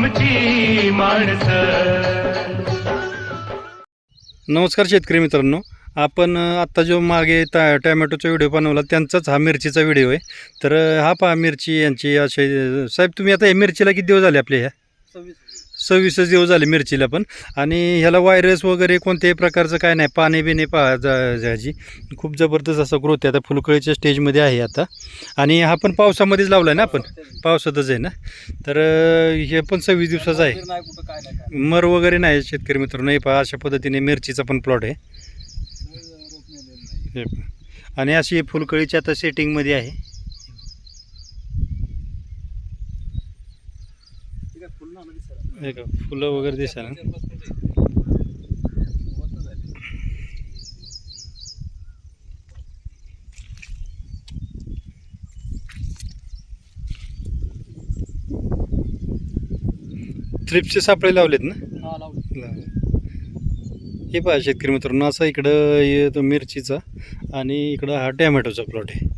माणसं. नमस्कार शेतकरी मित्रांनो. आपण आत्ता जो मागे टा टॅमॅटोचा व्हिडिओ बनवला त्यांचाच हा मिरचीचा व्हिडिओ आहे. तर हा पहा मिरची यांची असे साहेब तुम्ही आता या मिरचीला किती दिवस झाले आपल्या ह्या? सव्वीसच दिवस झाले मिरचीला पण. आणि ह्याला व्हायरस वगैरे कोणत्याही प्रकारचं काय नाही पाणी बिणे पहा ह्याची खूप जबरदस्त असा ग्रोथ आहे. आता फुलकळीच्या स्टेजमध्ये आहे आता. आणि हा पण पावसामध्येच लावला आहे ना आपण? पावसातच आहे ना? तर हे पण सव्वीस दिवसाचं आहे. मर वगैरे नाही शेतकरी मित्रांनो. हे पहा अशा पद्धतीने मिरचीचा पण प्लॉट आहे. आणि अशी फुलकळीची आता सेटिंगमध्ये आहे ठीक आहे फुल नाणं दिसायला हे का? फुलं वगैरे दिसायला वरनं झाली. थ्रिप्सचे सापळे लावलेत ना? हा लावली. हे पहा शेतकरी मित्रांनो असा इकडं तो मिरचीचा आणि इकडं हा टॅमॅटोचा प्लॉट आहे.